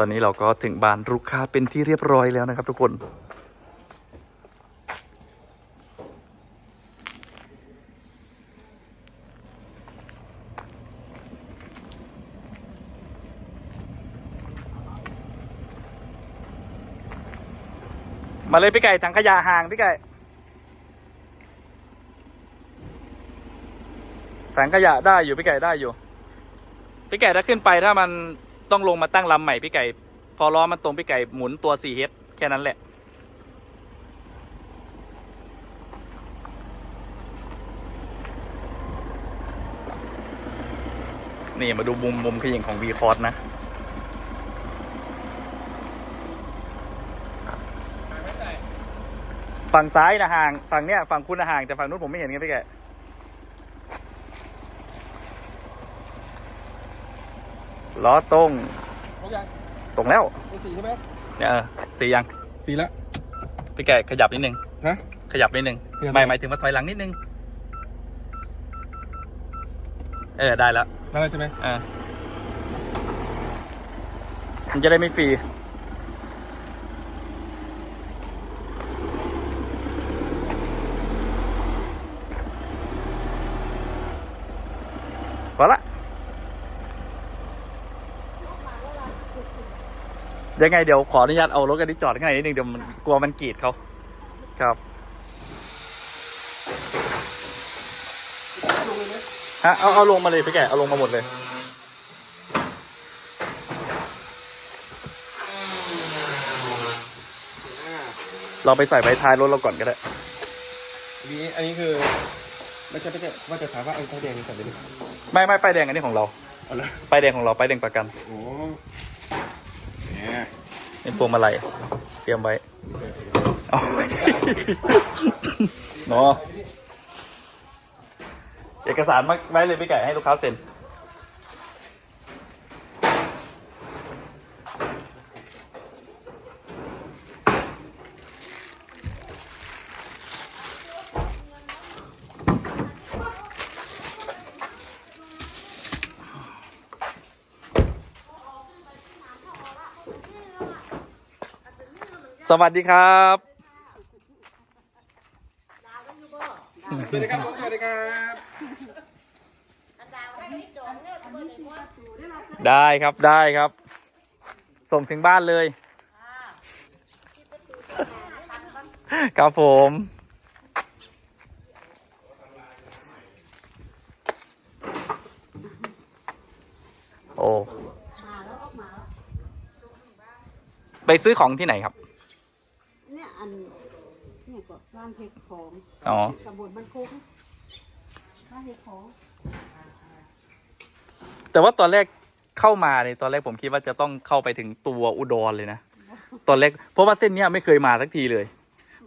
ตอนนี้เราก็ถึงบ้านลูกค้าเป็นที่เรียบร้อยแล้วนะครับทุกคน มาเลยพี่ไก่ถังขยะห่างพี่ไก่ถังขยะได้อยู่พี่ไก่ได้อยู่พี่ไก่ถ้าขึ้นไปถ้ามัน ต้องลงมาตั้งลำใหม่พี่ไก่ พอล้อมันตรงพี่ไก่หมุนตัว 4H แค่นั้นแหละ นี่มาดูมุมมุมขยิงของ V c o r d นะ ฝั่งซ้ายนะห่าง ฝั่งเนี้ยฝั่งคุณนะห่าง แต่ฝั่งนู้นผมไม่เห็นไงพี่แก่ ล้อตรงครบยังตรงแล้วเป็นสี่ใช่ไหมเนี่ยเออสียังสี่ละพี่แกขยับนิดนึงฮะขยับนิดนึงขยับไม่หมายถึงว่าถอยหลังนิดนึง เออได้แล้วได้แล้วใช่ไหมเออมันจะได้ไม่ฟรีพอละ ยังไงเดี๋ยวขออนุญาตเอารถกันที่จอดข้างในนิดนึงเดี๋ยวมันกลัวมันกรีดเขาครับลงเลยไหมฮะเอาเอาลงมาเลยพี่แกเอาลงมาหมดเลยอ่าเราไปใส่ไว้ท้ายรถเราก่อนก็ได้ทีนี้อันนี้คือไม่ใช่ไม่ใช่ว่าจะถามว่าเอาไฟแดงใส่ไปดิไม่ไม่ป้ายแดงอันนี้ของเราเอาละป้ายแดงของเราป้ายแดงประกันโอ้ เนี่ยเป็นพวงมาลัยเตรียมไว้เอาเนาะเอกสารมาไว้เลยพี่ไก่ให้ลูกค้าเซ็น สวัสดีครับ สวัสดีครับผมสวัสดีครับ ได้ครับได้ครับ ส่งถึงบ้านเลย ครับผมโอ้ไปซื้อของที่ไหนครับ เนี่ยอันเนี่ยก็ บ้านเพชรของอ๋อตำบลบ้านคุ้งบ้านเพชรของแต่ว่าตอนแรกเข้ามาเนี่ยตอนแรกผมคิดว่าจะต้องเข้าไปถึงตัวอุดรเลยนะตอนแรกเพราะว่าเส้นเนี้ยไม่เคยมาสักทีเลย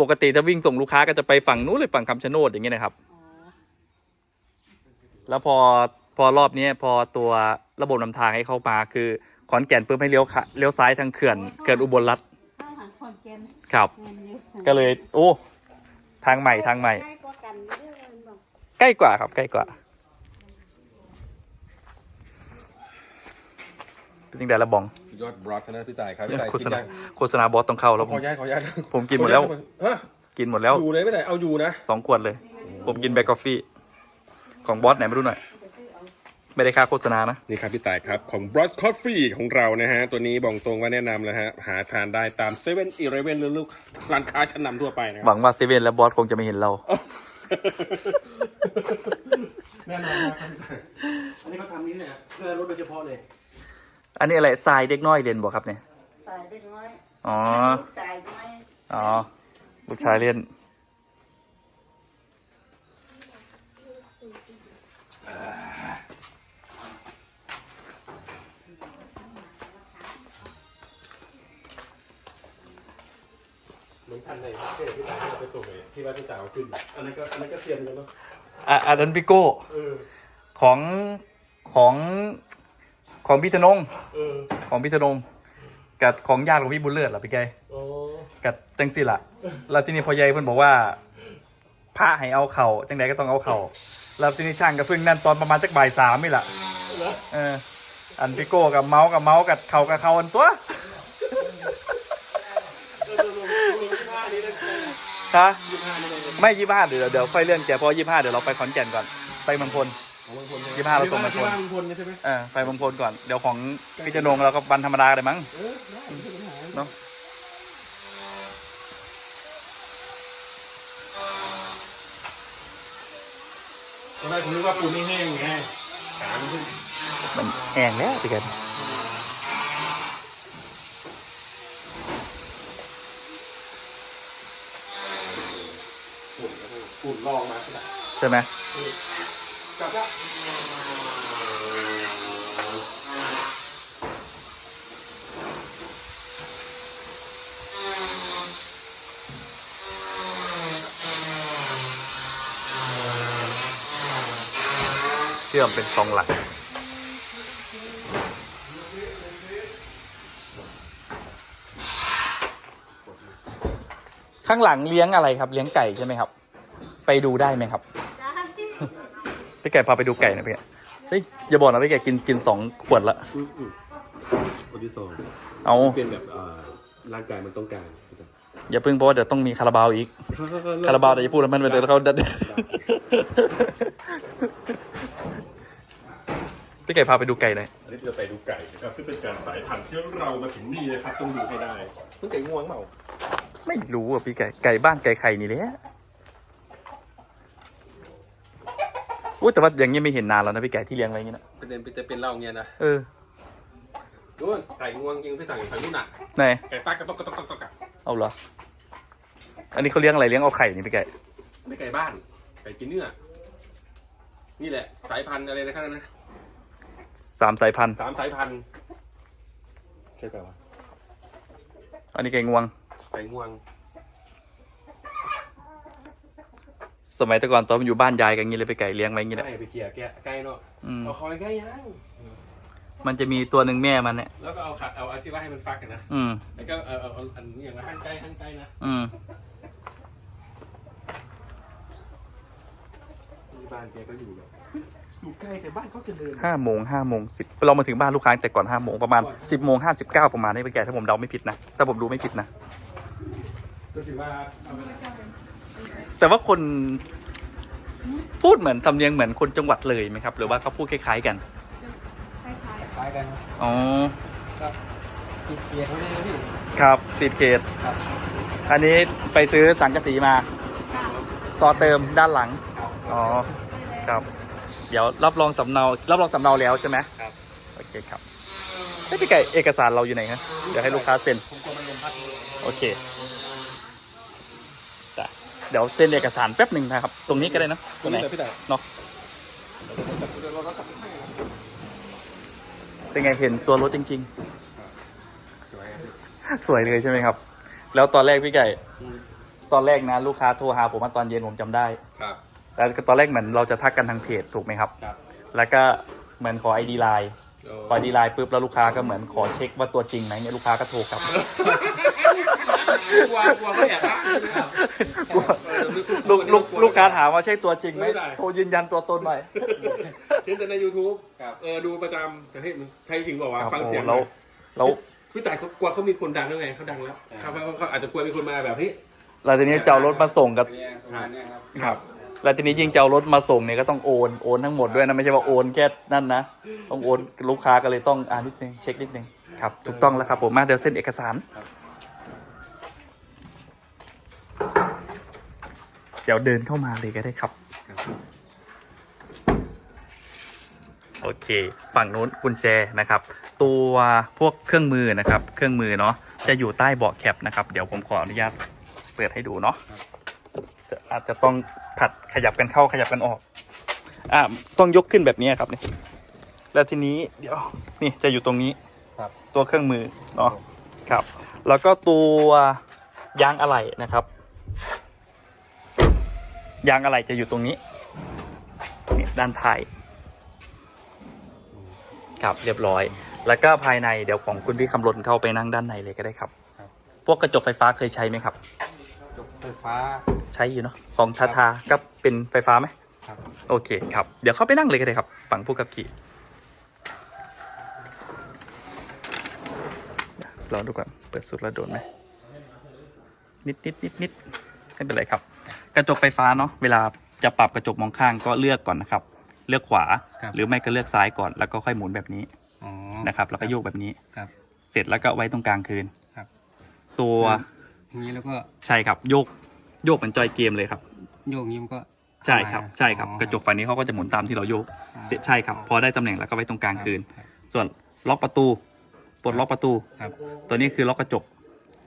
ปกติถ้าวิ่งส่งลูกค้าก็จะไปฝั่งนู้นเลยฝั่งคำชะโนดอย่างเงี้ยนะครับอ๋อแล้วพอพอรอบนี้พอตัวระบบนำทางให้เข้ามาคือขอนแก่นปุ๊บให้เลี้ยวขะเลี้ยวซ้ายทางเขื่อนเขื่อนอุบลรัฐข้าวหันคอนแกนครับเงินเยอะก็เลย โอ้ ทางใหม่ทางใหม่ใกล้กว่ากันเยอะเลยบอกใกล้กว่าครับใกล้กว่าเป็นจริงแต่ละบองยอดบรอสนะพี่ต่ายครับพี่ต่ายโฆษกินณายังโฆษณาบอสต้องเข้าแล้วขผอมย้ายขอย้ายผมกินหมดแล้ว ฮะกินหมดแล้วอยู่เลยไม่ได้เอาอยู่นะ สองขวดเลย ผมกินแบล็กกาแฟของบอสไหนมาดูหน่อย ไม่ได้ค่าโฆษณานะ นี่ครับพี่ต่ายครับ ของ b r o s Coffee ของเรานะฮะ ตัวนี้บอกตรงว่าแนะนำแล้วฮะ หาทานได้ตาม7 e เ e ่ e อหรือลูกร้านค้าชั้นนำทั่วไปนะคหรับวังว่าเซเว่นและบอสคงจะไม่เห็นเรา แน่นอนมากครับพี่ต่ายอันนี้เขาทำนี้เนี่ยเพื่อรถโดยเฉพาะเลยอันนี้อะไรทรายเด็กน้อยเรียนบอกครับเนี่ยสายเด็กน้อยอ๋อลูกสายน้อย อ๋อ ลูกชายเล่น อนกันเลยเพื่อพี่ต่ายที่เราไปส่งเลยที่ว่าพี่ต่ายเอาขึ้น อันนั้นก็อันนั้นก็เทียมกันเนาะอะอันนั้นพี่โก้เออของของของพี่ธนงเออของพี่ธนงกับของญาติของพี่บุญเลิศเหรอพี่แกโอ้กับจังสิล่ะ แล้วที่นี่พ่อใหญ่เพิ่นบอกว่าพระให้เอาเข่าจังใดก็ต้องเอาเข่าแล้วที่นี่ช่างก็เพิ่งนั่นตอนประมาณสักบ่ายสามนี่แหละเอออันพี่โก้กับเมาส์กับเมาส์กับเข่ากับเข่าอันตัว ฮะยี่ห้าไม่ได้เลยไม่ยี่ห้าเดี๋ยวเดี๋ยวค่อยเลื่อนแกเพราะยี่ห้าเดี๋ยวเราไปขอนแก่นก่อนไปเมืองพลของบางคนยี่สิบห้าเราส่งบางคนที่บางคนใช่ไหมเออไปเมืองพลก่อนเดี๋ยวของพี่จนงเราก็วันธรรมดาเลยมั้งเออได้ไม่ใช่ปัญหาเนาะตอนแรกผมนึกว่าปูนไม่แห้งไงขามนขึ้นมันแห้งแล้วพี่แก ฝุ่นแล้วก็ฝุ่นลองมาขนาด ใช่ไหมเชื่อมเป็นสองหลักข้างหลังเลี้ยงอะไรครับ เลี้ยงไก่ใช่ไหมครับ ไปดูได้ไหมครับ พี่ไก่พาไปดูไก่หนะพี่เฮ้ยอย่าบอกนะพี่ไก่กินกินสองขวดละคนที่สองเอาเป็นแบบอ่าร่างกายมันต้องการอย่าเพิ่งเพราะว่าเดี๋ยวต้องมีคาราบาวอีก คาราบาวเดี๋ยวจะพูดแล้วมันเดี๋ยวเขาพี่ไก่พาไปดูไก่หน่อยอันนี้จะไปดูไก่นะครับซึ่งเป็นการสายพันธุ์ที่เรามาถึงนี่นะครับต้องดูให้ได้เพิ่งไก่ง่วงเปล่าไม่รู้อะพี่ไก่ไก่บ้านไก่ไข่นี่แหละ อุ้ยแต่ว่าอย่างนี้ไม่เห็นนานแล้วนะพี่ไก่ที่เลี้ยงไว้อย่างนี้นะประเด็นจะเป็นเล่าเงี้ยนะเออดูไก่ง่วงจริงพี่สั่งอย่างทางนู้นน่ะไหนไก่ตักกระตกกระตกกระตกกระเอาเหรอ อันนี้เขาเลี้ยงอะไรเลี้ยงเอาไข่นี่พี่ไก่ไม่ไก่บ้าน ไก่กินเนื้อ นี่แหละ สายพันธุ์อะไรนะครับนะสามสายพันธุ์สามสายพันธุ์ใช่ไก่วะอันนี้ไก่งวงไก่ง่วง สมัยแต่ก่อนตอนมันอยู่บ้านยายกันอย่างนี้เลยไปไก่เลี้ยงไว้อย่างนี้แหละ ไก่ไปเกลี่ยแกะไก่เนาะอืม เอาคอยไก่ยังมันจะมีตัวหนึ่งแม่มันเนี่ย แล้วก็เอาขัดเอาเอาที่ว่าให้มันฟักกันนะอืม แล้วก็เอาเอาเอาอันนี้อย่างละหั่นไก่หั่นไก่นะอืม ที่บ้านแกก็อยู่แบบอยู่ใกล้แต่บ้านเขาเจริญห้าโมงห้าโมงสิบเรามาถึงบ้านลูกค้าแต่ก่อนห้าโมงประมาณสิบโมงห้าสิบเก้าประมาณนี้ไปแก่ถ้าผมเดาไม่ผิดนะ ถ้าผมดูไม่ผิดนะ ก็ถือว่าเอาไป แต่ว่าคนพูดเหมือนทำเนียงเหมือนคนจังหวัดเลยไหมครับ หรือว่าเขาพูดคล้าย ๆ กันคล้ายคล้ายกันอ๋อครับติดเกียร์เขาเลยนะพี่ครับติดเขต ครับอันนี้ไปซื้อสังกะสีมา ๆค่ะต่อเติมด้านหลัง อ๋อ ครับ เดี๋ยวรับรองสำเนารับรองสำเนาแล้วใช่ไหมครับ โอเคครับเฮ้ยพี่ไก่เอกสารเราอยู่ไหนครับเดี๋ยวให้ลูกค้าเซ็น ผมกลัวมันลมพัดโอเคจ้ะ เดี๋ยวเซ็นเอกสารแป๊บหนึ่งนะครับ ตรงนี้ก็ได้เนอะตรงไหนเลยพี่แต่เนาะเดี๋ยวเราเรากลับไปให้เป็นไงเห็นตัวรถจริงสวยครับพี่ๆสวยเลยใช่ไหมครับ แล้วตอนแรกพี่ไก่ ตอนแรกนะลูกค้าโทรหาผมมาตอนเย็นผมจำได้ครับแล้วตอนแรกเหมือนเราจะทักกันทางเพจถูกไหมครับครับแล้วก็เหมือนขอไอดีไลน์โอ้พอไอดีไลน์ปุ๊บแล้วลูกค้าก็เหมือนขอเช็คว่าตัวจริงไหมเนี่ยลูกค้าก็โทรกลับกลัวกลัวเขาแอบอ้างครับ ลูกลูกลูกค้าถามว่าใช่ตัวจริงไหมไม่ได้ โทรยืนยันตัวตนหน่อย เห็นแต่ใน YouTube ครับ เออดูประจำแต่เฮ้ยมันใช่จริงบอกว่าครับฟังโอ้เสียงแล้วแล้วพี่แต่เขากลัวเขามีคนดังแล้วไงเขาดังแล้วเขาเขาเขาอาจจะกลัวมีคนมาแบบเฮ้ยเราทีนี้จะเอารถมาส่งกับ เนี่ยประมาณเนี้ยครับ ครับแล้วทีนี้ยิ่งจะเอารถมาส่งเนี่ยก็ต้องโอนโอนทั้งหมดด้วยนะ ไม่ใช่ว่าโอนแค่นั่นนะ ต้องโอนลูกค้าก็เลยต้องอ่านนิดนึงเช็คนิดนึงครับ ถูกต้องแล้วครับผมมาเดี๋ยวเซ็นเอกสาร เดี๋ยวเดินเข้ามาเลยก็ได้ครับ โอเค ฝั่งนู้นกุญแจนะครับ ตัวพวกเครื่องมือนะครับ เครื่องมือเนาะจะอยู่ใต้เบาะแคปนะครับ เดี๋ยวผมขออนุญาตเปิดให้ดูเนาะจะอาจจะต้องผัดขยับกันเข้าขยับกันออก อะต้องยกขึ้นแบบนี้ครับนี่แล้วทีนี้เดี๋ยวนี่จะอยู่ตรงนี้ครับตัวเครื่องมือเนาะครับ แล้วก็ตัวยางอะไหล่นะครับ ยางอะไหล่จะอยู่ตรงนี้นี่ด้านท้ายครับเรียบร้อย แล้วก็ภายในเดี๋ยวของคุณพี่คำรณเข้าไปนั่งด้านในเลยก็ได้ครับครับ พวกกระจกไฟฟ้าเคยใช้ไหมครับ จกไฟฟ้าใช้อยู่เนาะของทาทาก็เป็นไฟฟ้าไหมครับโอเคครับ เดี๋ยวเข้าไปนั่งเลยก็ได้ครับ ฝั่งผู้ขับขี่ลองดูก่อนเปิดสุดแล้วโดนไหมนิดนิดนิดนิดไม่เป็นไรครับ กระจกไฟฟ้าเนาะเวลาจะปรับกระจกมองข้างก็เลือกก่อนนะครับ เลือกขวา ครับ หรือไม่ก็เลือกซ้ายก่อนแล้วก็ค่อยหมุนแบบนี้อ๋อนะครับ แล้วก็โยกแบบนี้ ครับ เสร็จแล้วก็ไว้ตรงกลางคืนครับ ตัวอย่างนี้แล้วก็ใช่ครับโยกโยกเหมือนจอยเกมเลยครับ โยกยิ้มนก็ใช่ครับเข้ามาใช่ครับอ๋อกระจกฝั่งนี้เขาก็จะหมุนตามที่เราโยกเสร็จใช่ครับ พอได้ตำแหน่งแล้วก็ไว้ตรงกลางคืนครับส่วนล็อกประตูปลดล็อกประตู ครับ ตัวนี้คือล็อกกระจก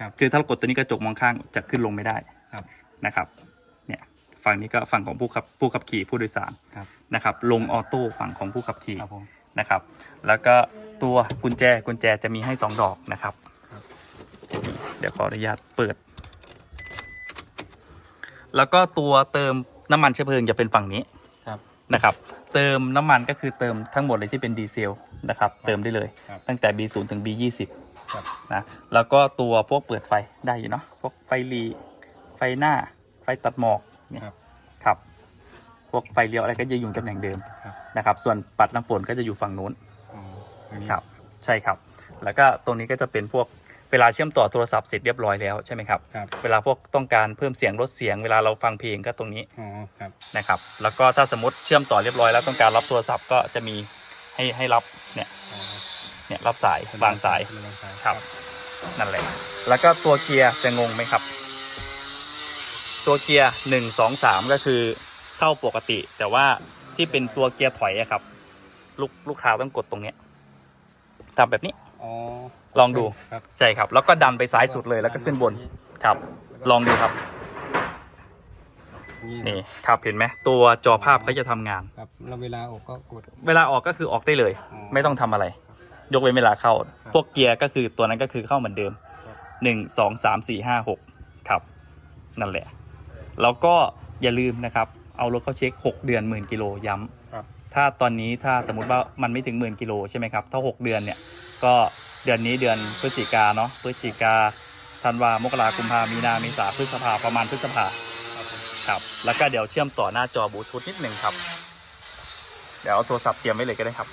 ครับ คือถ้าเรากดตัวนี้กระจกมองข้างจะขึ้นลงไม่ได้ครับ นะครับเนี่ย ฝั่งนี้ก็ฝั่งของผู้ขับผู้ขับขี่ผู้โดยสารครับ นะครับ ลงออโต้ฝั่งของผู้ขับขี่ครับผมนะครับ แล้วก็ตัวกุญแจกุญแจจะมีให้สองดอกนะครับครับ เดี๋ยวขออนุญาตเปิด แล้วก็ตัวเติมน้ำมันเชื้อเพลิงจะเป็นฝั่งนี้ครับ นะครับ เติมน้ำมันก็คือเติมทั้งหมดเลยที่เป็นดีเซลนะครับ เติมได้เลย ครับตั้งแต่ B0 ถึง B20 ครับ นะ แล้วก็ตัวพวกเปิดไฟได้อยู่เนาะ พวกไฟหลีไฟหน้า ไฟตัดหมอก เนี่ยครับครับพวกไฟเลี้ยวอะไรก็จะอยู่ตำแหน่งเดิมครับ นะครับ ส่วนปัดน้ำฝนก็จะอยู่ฝั่งนู้นอ๋ออันนี้ครับ ใช่ครับ แล้วก็ตรงนี้ก็จะเป็นพวกเวลาเชื่อมต่อโทรศัพท์เสร็จเรียบร้อยแล้วใช่ไหมครับครับเวลาพวกต้องการเพิ่มเสียงลดเสียงเวลาเราฟังเพลงก็ตรงนี้อ๋อครับนะครับ แล้วก็ถ้าสมมติเชื่อมต่อเรียบร้อยแล้วต้องการรับโทรศัพท์ก็จะมีให้ให้รับเนี่ยอ๋อเนี่ยรับสายวางสายวางสาย ครับ นั่นแหละ แล้วก็ตัวเกียร์จะงงไหมครับ ตัวเกียร์หนึ่งสองสามก็คือเข้าปกติ แต่ว่าที่เป็นตัวเกียร์ถอยอะครับ ลูกลูกค้าต้องกดตรงเนี้ยทำแบบนี้อ๋อลองดูครับใช่ครับ แล้วก็ดันไปซ้ายสุดเลยแล้วก็ขึ้นบนครับ ลองดูครับ นี่ครับเห็นไหมตัวจอภาพเขาจะทำงานครับแล้วเวลาออกก็กด เวลาออกก็คือออกได้เลยอ๋อไม่ต้องทำอะไร ยกเว้นเวลาเข้าครับพวกเกียร์ก็คือตัวนั้นก็คือเข้าเหมือนเดิมครับหนึ่งสองสามสี่ห้าหกครับ นั่นแหละ แล้วก็อย่าลืมนะครับ เอารถเข้าเช็คหกเดือนหมื่นกิโลย้ำครับถ้าตอนนี้ถ้าสมมติว่ามันไม่ถึงหมื่นกิโลใช่ไหมครับ ถ้าหกเดือนเนี่ย ก็เดือนนี้เดือนพฤศจิกาเนาะพฤศจิกาธันวามกรากุมภามีนาเมษาพฤษภาประมาณพฤษภา ครับผมครับแล้วก็เดี๋ยวเชื่อมต่อหน้าจอบลูทูธนิดหนึ่งครับ เดี๋ยวเอาโทรศัพท์เตรียมไว้เลยก็ได้ครับ